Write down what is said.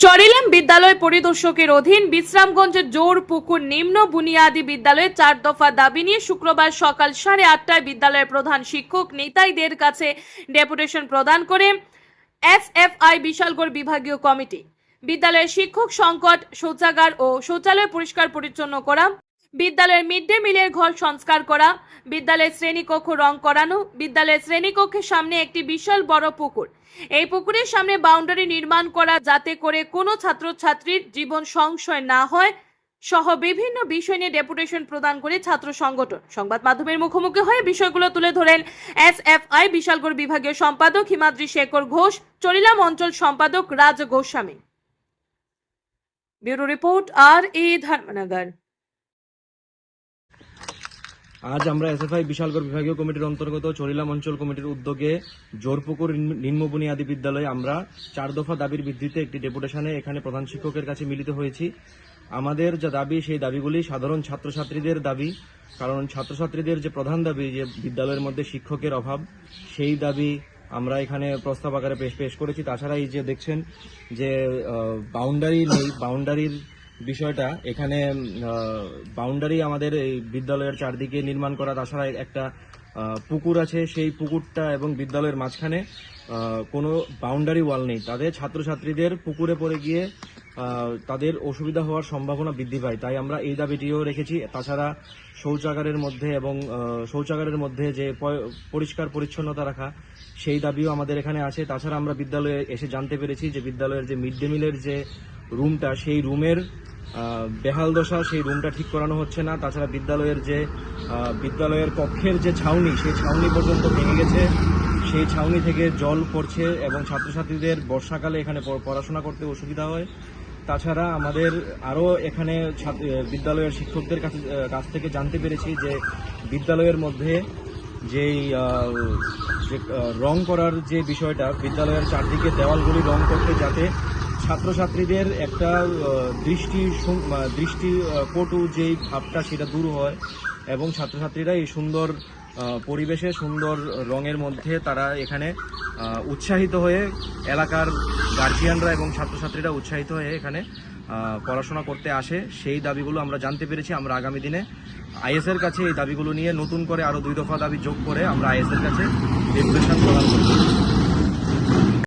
চরিলাম বিদ্যালয় পরিদর্শকের অধীন বিশ্রামগঞ্জের জোর পুকুর নিম্ন বুনিয়াদি বিদ্যালয়ে চার দফা দাবি নিয়ে শুক্রবার সকাল সাড়ে আটটায় বিদ্যালয়ের প্রধান শিক্ষক নেতাইদের কাছে ডেপুটেশন প্রদান করে এস এফ আই বিশালগড় বিভাগীয় কমিটি। বিদ্যালয়ের শিক্ষক সংকট, শৌচাগার ও শৌচালয় পরিষ্কার পরিচ্ছন্ন করা বিদ্যালয়ের মিড ডে মিলের ঘর সংস্কার করা, বিদ্যালয়ের শ্রেণীকক্ষ রং করানো, বিদ্যালয়ের শ্রেণীকক্ষের সামনে একটি বিশাল বড় পুকুর। এই পুকুরের সামনে বাউন্ডারি নির্মাণ করা যাতে করে কোনো ছাত্রছাত্রীর জীবন সংশয় না হয় সহ বিভিন্ন বিষয় নিয়ে ডেপুটেশন প্রদান করে ছাত্র সংগঠন। সংবাদ মাধ্যমের মুখোমুখি হয়ে বিষয়গুলো তুলে ধরেন এস এফ আই বিশালগড় বিভাগীয় সম্পাদক হিমাদ্রি শেখর ঘোষ, চরিলাম অঞ্চল সম্পাদক রাজ গোস্বামী। ব্যুরো রিপোর্ট আর এ ধর্মনগর। আজ আমরা এসএফআই বিশালগড় বিভাগীয় কমিটির অন্তর্গত চরিলাম অঞ্চল কমিটির উদ্যোগে জোরপুকুর নিম্ন বুনিয়াদী বিদ্যালয়ে আমরা চার দফা দাবির ভিত্তিতে একটি ডেপুটেশনে এখানে প্রধান শিক্ষকের কাছে মিলিত হয়েছি। আমাদের যা দাবি, সেই দাবিগুলি সাধারণ ছাত্রছাত্রীদের দাবি, কারণ ছাত্রছাত্রীদের যে প্রধান দাবি, যে বিদ্যালয়ের মধ্যে শিক্ষকের অভাব, সেই দাবি আমরা এখানে প্রস্তাব আকারে পেশ পেশ করেছি। তাছাড়া এই যে দেখছেন যে বাউন্ডারি বাউন্ডারির বিষয়টা, এখানে বাউন্ডারি আমাদের এই বিদ্যালয়ের চারদিকে নির্মাণ করা, তাছাড়া একটা পুকুর আছে, সেই পুকুরটা এবং বিদ্যালয়ের মাঝখানে কোনো বাউন্ডারি ওয়াল নেই। তাদের ছাত্রছাত্রীদের পুকুরে পড়ে গিয়ে তাদের অসুবিধা হওয়ার সম্ভাবনা বৃদ্ধি পায়। তাই আমরা এই দাবিটিও রেখেছি। তাছাড়া শৌচাগারের মধ্যে এবং শৌচাগারের মধ্যে যে পরিষ্কার পরিচ্ছন্নতা রাখা, সেই দাবিও আমাদের এখানে আছে। তাছাড়া আমরা বিদ্যালয়ে এসে জানতে পেরেছি যে বিদ্যালয়ের যে মিড ডে মিলের যে রুমটা, সেই রুমের বেহাল দশা সেই রুমটা ঠিক করানো হচ্ছে না। তাছাড়া বিদ্যালয়ের যে বিদ্যালয়ের কক্ষের যে ছাউনি, সেই ছাউনি পর্যন্ত ভেঙে গেছে। সেই ছাউনি থেকে জল পড়ছে এবং ছাত্রছাত্রীদের বর্ষাকালে এখানে পড়াশোনা করতে অসুবিধা হয়। তাছাড়া আমাদের আরও এখানে বিদ্যালয়ের শিক্ষকদের কাছে কাছ থেকে জানতে পেরেছি যে বিদ্যালয়ের মধ্যে যেই যে রং করার যে বিষয়টা, বিদ্যালয়ের চারদিকে দেওয়ালগুলি রং করতে যাতে ছাত্রছাত্রীদের একটা দৃষ্টি দৃষ্টি কটু যেই ভাবটা সেটা দূর হয় এবং ছাত্রছাত্রীরা এই সুন্দর পরিবেশে, সুন্দর রঙের মধ্যে তারা এখানে উৎসাহিত হয়ে এলাকার গার্জিয়ানরা এবং ছাত্রছাত্রীরা উৎসাহিত হয়ে এখানে পড়াশোনা করতে আসে। সেই দাবিগুলো আমরা জানতে পেরেছি। আমরা আগামী দিনে আইএস এর কাছে এই দাবিগুলো নিয়ে নতুন করে আরও দুই দফা দাবি যোগ করে আমরা আইএস এর কাছে ডেপুটেশন প্রদান